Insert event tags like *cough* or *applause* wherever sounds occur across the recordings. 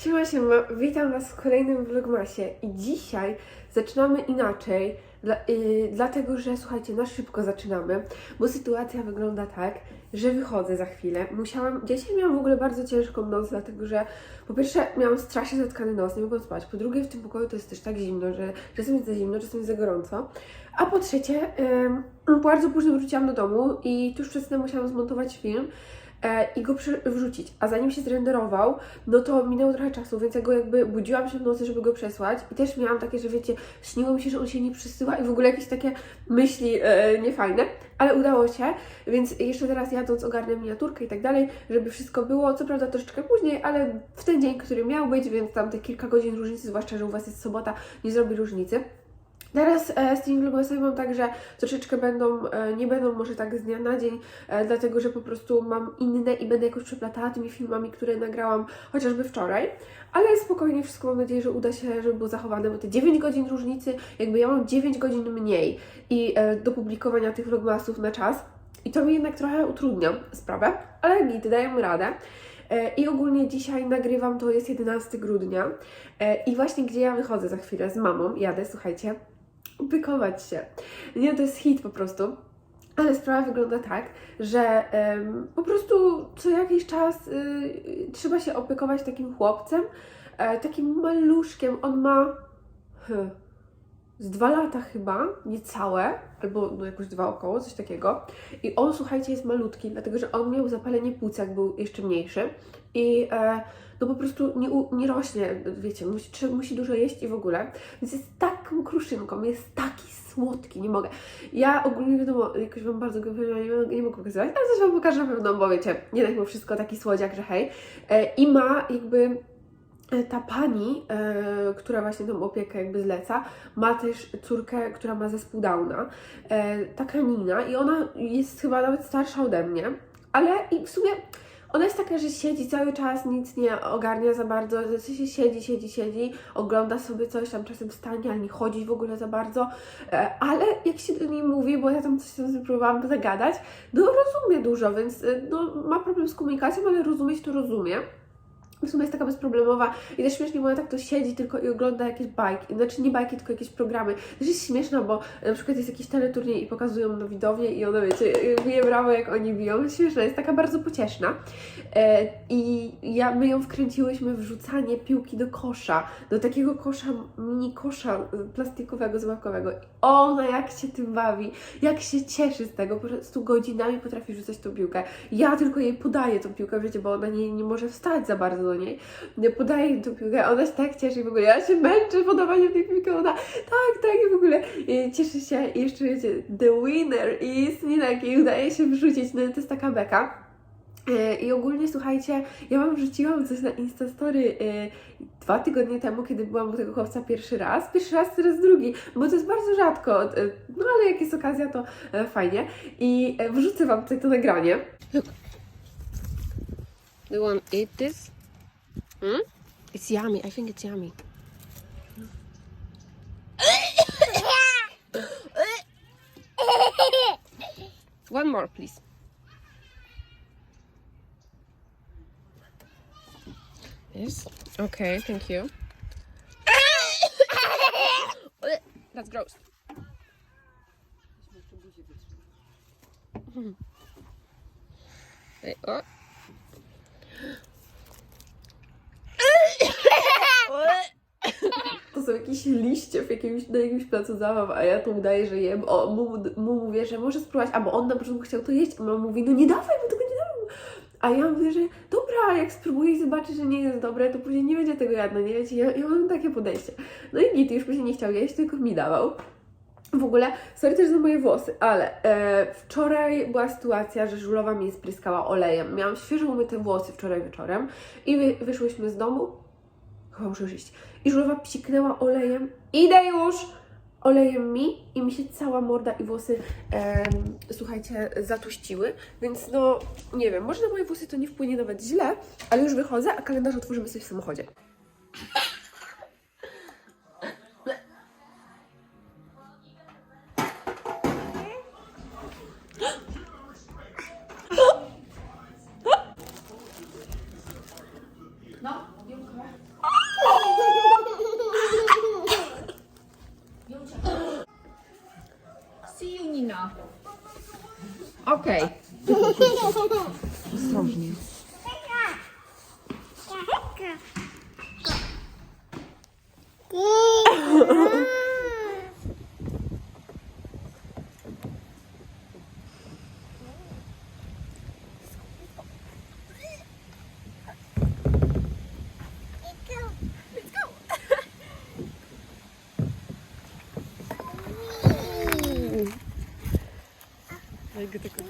Siema, siema, witam Was w kolejnym vlogmasie. I dzisiaj zaczynamy inaczej, dla, yy, dlatego że słuchajcie, na szybko zaczynamy, bo sytuacja wygląda tak, że wychodzę za chwilę. Musiałam, dzisiaj miałam w ogóle bardzo ciężką noc, dlatego że po pierwsze miałam strasznie zatkany nos, nie mogłam spać, po drugie w tym pokoju to jest też tak zimno, że czasem jest za zimno, czasem jest za gorąco, a po trzecie ym, bardzo późno wróciłam do domu i tuż przed tym musiałam zmontować film, i go wrzucić. A zanim się zrenderował, no to minęło trochę czasu, więc ja go jakby budziłam się w nocy, żeby go przesłać i też miałam takie, że wiecie, śniło mi się, że on się nie przysyła i w ogóle jakieś takie myśli e, niefajne, ale udało się, więc jeszcze teraz jadąc ogarnę miniaturkę i tak dalej, żeby wszystko było, co prawda troszeczkę później, ale w ten dzień, który miał być, więc tam te kilka godzin różnicy, zwłaszcza, że u Was jest sobota, nie zrobi różnicy. Teraz e, z tymi vlogmasami mam tak, że troszeczkę będą, e, nie będą może tak z dnia na dzień, e, dlatego że po prostu mam inne i będę jakoś przeplatała tymi filmami, które nagrałam chociażby wczoraj, ale spokojnie wszystko mam nadzieję, że uda się, żeby było zachowane, bo te 9 godzin różnicy, jakby ja mam 9 godzin mniej i do publikowania tych vlogmasów na czas. I to mi jednak trochę utrudnia sprawę, ale git, dajemy radę. I ogólnie dzisiaj nagrywam, to jest 11 grudnia i właśnie gdzie ja wychodzę za chwilę z mamą, jadę, słuchajcie, bykować się. Nie, to jest hit po prostu. Ale sprawa wygląda tak, że po prostu co jakiś czas y, y, trzeba się opiekować takim chłopcem, e, takim maluszkiem. On ma hmm, z dwa lata chyba, niecałe, albo no jakoś dwa około, coś takiego. I on, słuchajcie, jest malutki, dlatego że on miał zapalenie płuc, jak był jeszcze mniejszy. I e, no po prostu nie, u- nie rośnie, wiecie, musi, musi dużo jeść i w ogóle. Więc jest taką kruszynką, jest taki słodki, nie mogę. Ja ogólnie wiadomo, jakoś Wam bardzo go nie, nie mogę pokazywać, ale coś Wam pokażę na pewno, bo wiecie, nie tak mimo wszystko taki słodziak, że hej. E, I ma jakby ta pani, e, która właśnie tą opiekę jakby zleca, ma też córkę, która ma zespół Downa, e, taka Nina i ona jest chyba nawet starsza ode mnie, ale i w sumie ona jest taka, że siedzi cały czas, nic nie ogarnia za bardzo, w sensie siedzi, siedzi, siedzi, ogląda sobie coś, tam czasem wstanie, ale nie chodzi w ogóle za bardzo, e, ale jak się do niej mówi, bo ja tam coś tam próbowałam zagadać, no rozumie dużo, więc e, no, ma problem z komunikacją, ale rozumieć to rozumie. W sumie jest taka bezproblemowa i też śmiesznie, bo ona tak to siedzi tylko i ogląda jakieś bajki, znaczy nie bajki, tylko jakieś programy. Też jest śmieszna, bo na przykład jest jakiś teleturniej i pokazują na widownię i ona, wiecie, bije brawo jak oni biją. Śmieszna, jest taka bardzo pocieszna. E, I ja, my ją wkręciłyśmy w rzucanie piłki do kosza, do takiego kosza, mini kosza plastikowego, zabawkowego. Ona jak się tym bawi, jak się cieszy z tego, po prostu godzinami potrafi rzucać tą piłkę. Ja tylko jej podaję tą piłkę, wiecie, bo ona nie, nie może wstać za bardzo do niej. Ja podaję jej tą piłkę, ona się tak cieszy i w ogóle ja się męczę podawaniem tej piłki, ona tak, tak i w ogóle e, cieszy się i jeszcze wiecie, the winner is Ninek i udaje się wrzucić, no to jest taka beka. E, I ogólnie słuchajcie, ja wam wrzuciłam coś na Instastory e, dwa tygodnie temu, kiedy byłam u tego chłopca pierwszy raz. Pierwszy raz, teraz drugi, bo to jest bardzo rzadko. e, No ale jak jest okazja, to e, fajnie. I e, wrzucę wam tutaj to nagranie. Look. Do you want eat this? Hmm? It's yummy. I think it's yummy. *laughs* One more, please. Yes. Okay, thank you. *coughs* That's gross. Ej, o. To są jakieś liście w jakimś, na jakimś placu zabaw, a ja tu udaję, że jem. O, mu, mu mówię, że może spróbować, albo on na początku chciał to jeść, a mama mówi, no nie dawaj, bo tego nie dam. A ja mówię, że dobra, jak spróbuję i zobaczę, że nie jest dobre, to później nie będzie tego jadł, nie wiecie, ja, ja mam takie podejście. No i Git już później nie chciał jeść, tylko mi dawał. W ogóle, sorry też za moje włosy, ale e, wczoraj była sytuacja, że żulowa mi spryskała olejem. Miałam świeżo umyte włosy wczoraj wieczorem i wy, wyszłyśmy z domu. Chyba muszę już iść. I żulowa psiknęła olejem. Idę już! Olejem mi i mi się cała morda i włosy, słuchajcie, zatuściły. Więc no, nie wiem, może na moje włosy to nie wpłynie nawet źle, ale już wychodzę, a kalendarz otworzymy sobie w samochodzie. Осторожнее. Ольга такая.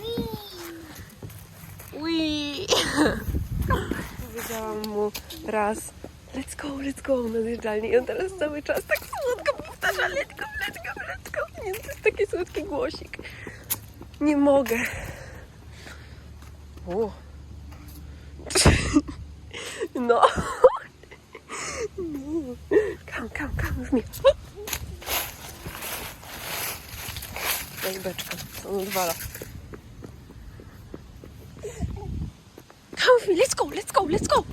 Raz let's go, let's go na zjeżdżalni i on teraz cały czas tak słodko powtarza let's go, let's go, let's go. Nie, to jest taki słodki głosik. Nie mogę. O. *laughs* No. Kam, kam, kam, już mnie. Jak beczka, co on odwala. Let's go. Let's go. Let's go.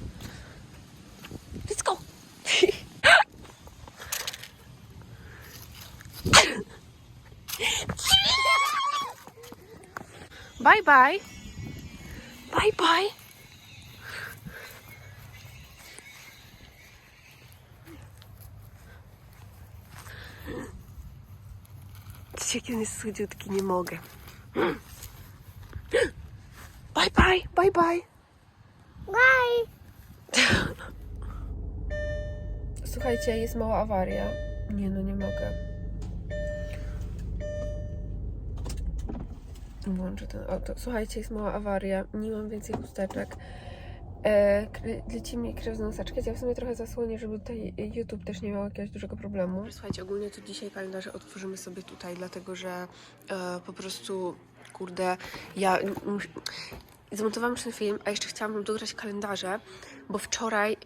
Bye bye. Bye bye. Dzisiaj kiedy jest słodziutki, nie mogę. Bye bye. Bye bye. Bye. Słuchajcie, jest mała awaria. Nie no, nie mogę. Włączę ten auto. Słuchajcie, jest mała awaria. Nie mam więcej chusteczek. E, leci mi krew z nosaczki. Ja w sumie trochę zasłonię, żeby tutaj YouTube też nie miał jakiegoś dużego problemu. Słuchajcie, ogólnie to dzisiaj kalendarze otworzymy sobie tutaj, dlatego że e, po prostu, kurde, ja zmontowałam ten film, a jeszcze chciałam dograć kalendarze, bo wczoraj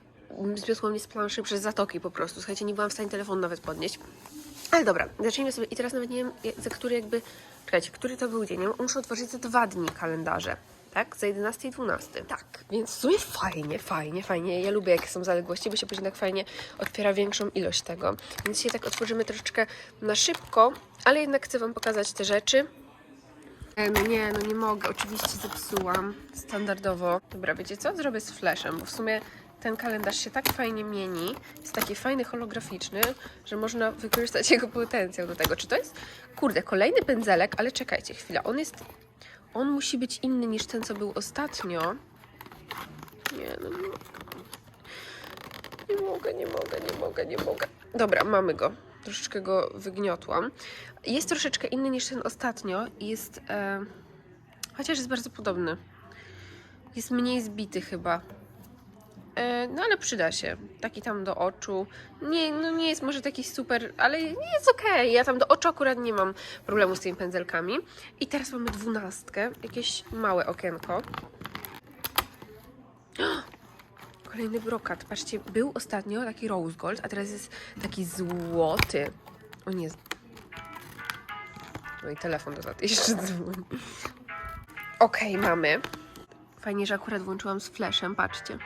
zwiosło mnie z planszy przez zatoki po prostu. Słuchajcie, nie byłam w stanie telefonu nawet podnieść. Ale dobra, zacznijmy sobie. I teraz nawet nie wiem, za który jakby... Czekajcie, który to był dzień? Ja muszę otworzyć za dwa dni kalendarze. Tak? Za 11 i 12. Tak. Więc w sumie fajnie, fajnie, fajnie. Ja lubię, jak są zaległości, bo się później tak fajnie otwiera większą ilość tego. Więc dzisiaj tak otworzymy troszeczkę na szybko, ale jednak chcę Wam pokazać te rzeczy. No nie, no nie mogę. Oczywiście zepsułam. Standardowo. Dobra, wiecie co? Zrobię z flashem, bo w sumie ten kalendarz się tak fajnie mieni. Jest taki fajny, holograficzny, że można wykorzystać *laughs* jego potencjał do tego. Czy to jest... Kurde, kolejny pędzelek, ale czekajcie chwilę. On jest... On musi być inny niż ten, co był ostatnio. Nie, no nie. Nie mogę, nie mogę, nie mogę, nie mogę. Dobra, mamy go. Troszeczkę go wygniotłam. Jest troszeczkę inny niż ten ostatnio. Jest. E, chociaż jest bardzo podobny. Jest mniej zbity chyba. E, no ale przyda się. Taki tam do oczu. Nie, no nie jest może taki super, ale nie jest okej. Ja tam do oczu akurat nie mam problemu z tymi pędzelkami. I teraz mamy dwunastkę. Jakieś małe okienko. *gasps* Kolejny brokat. Patrzcie, był ostatnio taki rose gold, a teraz jest taki złoty. O nie. No i telefon do taty *laughs* jeszcze dzwoni. Okej, mamy. Fajnie, że akurat włączyłam z flashem, patrzcie.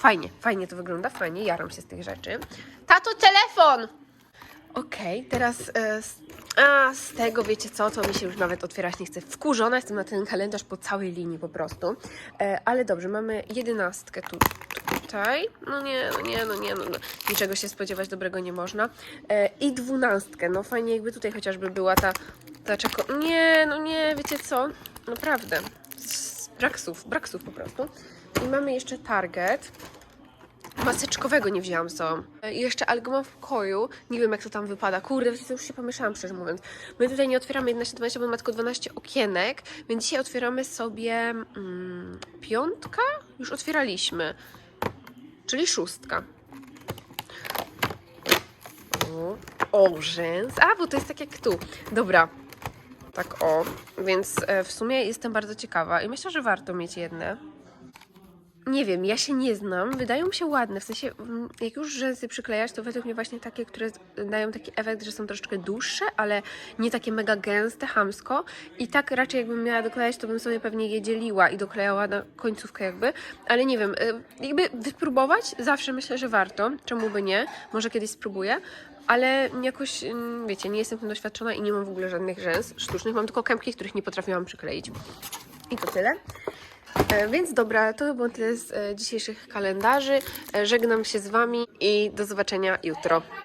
Fajnie, fajnie to wygląda, fajnie, jaram się z tych rzeczy. Tato, telefon! Okej, teraz e, z, a, z tego wiecie co, to mi się już nawet otwierać nie chce. Wkurzona jestem na ten kalendarz po całej linii po prostu. E, ale dobrze, mamy jedenastkę tu, tutaj. No nie, no nie, no nie, no, no. niczego się spodziewać dobrego nie można. E, I dwunastkę, no fajnie jakby tutaj chociażby była ta, ta czeko... Nie, no nie, wiecie co, naprawdę. Brak słów, brak słów po prostu. I mamy jeszcze Target. Maseczkowego nie wzięłam z sobą. I jeszcze, ale go mam w pokoju. Nie wiem, jak to tam wypada. Kurde, co, już się pomieszałam, szczerze mówiąc. My tutaj nie otwieramy 11-12, bo ma tylko 12 okienek, więc dzisiaj otwieramy sobie mm, piątka? Już otwieraliśmy. Czyli szóstka. O, orzęs. A, bo to jest tak jak tu. Dobra. Tak o. Więc e, w sumie jestem bardzo ciekawa i myślę, że warto mieć jedne. Nie wiem, ja się nie znam, wydają mi się ładne, w sensie mm, jak już rzęsy przyklejasz, to według mnie właśnie takie, które dają taki efekt, że są troszeczkę dłuższe, ale nie takie mega gęste, hamsko i tak raczej jakbym miała doklejać, to bym sobie pewnie je dzieliła i doklejała na końcówkę jakby, ale nie wiem, y, jakby wypróbować zawsze myślę, że warto, czemu by nie, może kiedyś spróbuję, ale jakoś, mm, wiecie, nie jestem tym doświadczona i nie mam w ogóle żadnych rzęs sztucznych, mam tylko kępki, których nie potrafiłam przykleić. I to tyle. E, Więc dobra, to było tyle z e, dzisiejszych kalendarzy. E, Żegnam się z Wami i do zobaczenia jutro.